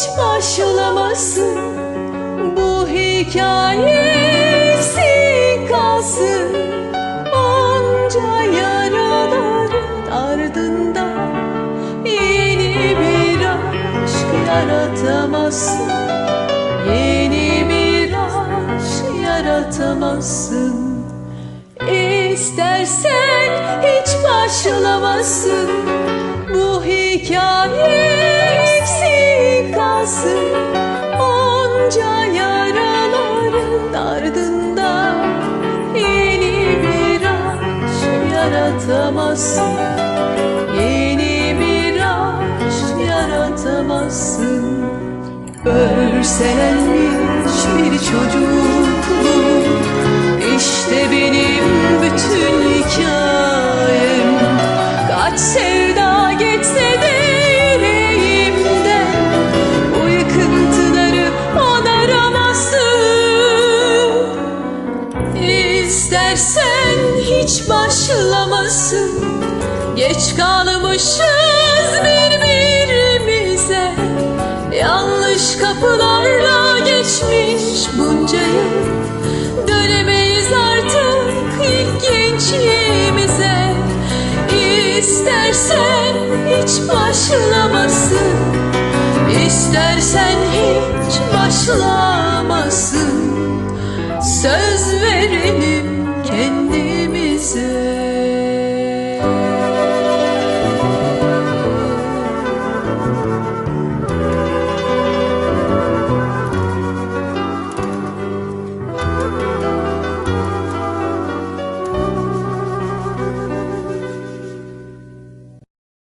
Hiç başlamasın. Bu hikaye eksik kalsın. Onca yaraların ardında Yeni bir aşk yaratamazsın. Yeni bir aşk yaratamazsın. İstersen hiç başlamasın. Bu hikaye yaratamazsın. Yeni bir aşk yaratamazsın. Örselenmiş bir çocukluğum İstersen hiç başlamasın. Geç kalmışız birbirimize. Yanlış kapılarla geçmiş bunca yıl. Dönemeyiz artık ilk gençliğimize. İstersen hiç başlamasın. İstersen hiç başlamasın. Söz kendimize